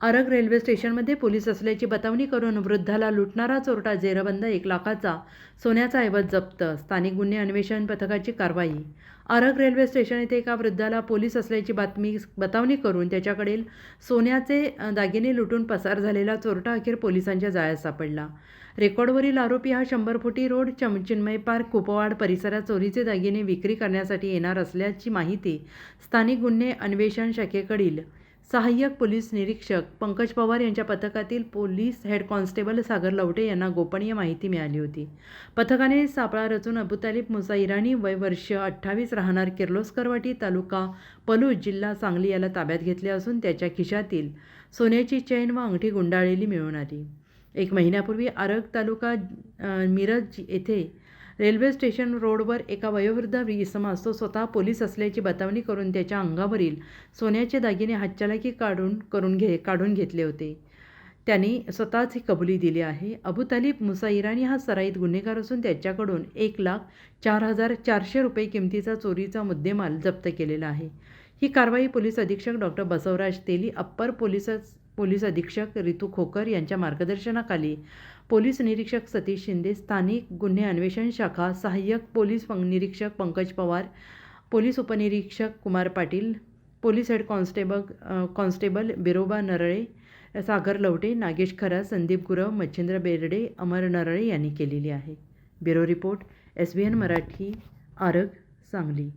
Arag railway स्टेशनमध्ये police असल्याची बतावणी करून वृद्धाला लुटणारा चोरटा जेरबंद एक लाखाचा सोन्याचा ऐवज जप्त. स्थानिक गुन्हे अन्वेषण पथकाची कारवाई. आरग रेल्वे स्टेशन येथे एका वृद्धाला पोलीस असल्याची बातमी बतावणी करून त्याच्याकडील सोन्याचे दागिने लुटून पसार झालेला चोरटा अखेर पोलिसांच्या जाळ्यात सापडला. रेकॉर्डवरील आरोपी हा शंभर फुटी रोड चमचिन्मय पार्क कुपवाड परिसरात चोरीचे दागिने विक्री करण्यासाठी येणार असल्याची माहिती स्थानिक गुन्हे अन्वेषण शाखेकडील सहाय्यक पोलीस निरीक्षक पंकज पवार यांच्या पथकातील police head constable Sagar Lavate यांना गोपनीय माहिती मिळाली होती. पथकाने सापळा रचून अबुतालिब मुसा इराणी वय वर्ष अठ्ठावीस राहणार किर्लोस्करवाटी तालुका पलूस जिल्हा सांगली याला ताब्यात घेतले असून त्याच्या खिशातील सोन्याची चैन व अंगठी गुंडाळलेली मिळून आली. एक महिन्यापूर्वी आरग तालुका मिरज येथे रेल्वे स्टेशन रोडवर एका वयोवृद्ध इसमास तो स्वतः पोलीस असल्याची बतावणी करून त्याच्या अंगावरील सोन्याचे दागिने हातचलाकी काढून करून घे काढून घेतले होते. त्यांनी स्वतःच ही कबुली दिली आहे. अबू तालिब मुसा इराणी हा सराईत गुन्हेगार असून त्याच्याकडून एक लाख चार हजार चारशे रुपये किमतीचा चोरीचा मुद्देमाल जप्त केलेला आहे. ही कारवाई पोलीस अधीक्षक doctor Basavaraj Teli upper police police अधीक्षक रितू खोकर यांच्या मार्गदर्शनाखाली पोलीस निरीक्षक सतीश शिंदे स्थानिक गुन्हे अन्वेषण शाखा सहाय्यक पोलीस निरीक्षक पंकज पवार पोलीस उपनिरीक्षक Kumar Patil police head constable constable Biroba Narale Sagar Lavate Nagesh Khara Sandeep Gurav Machhindra Berde अमर नरळे यांनी केलेली आहे. Bureau report S B N Marathi Arag Sangli.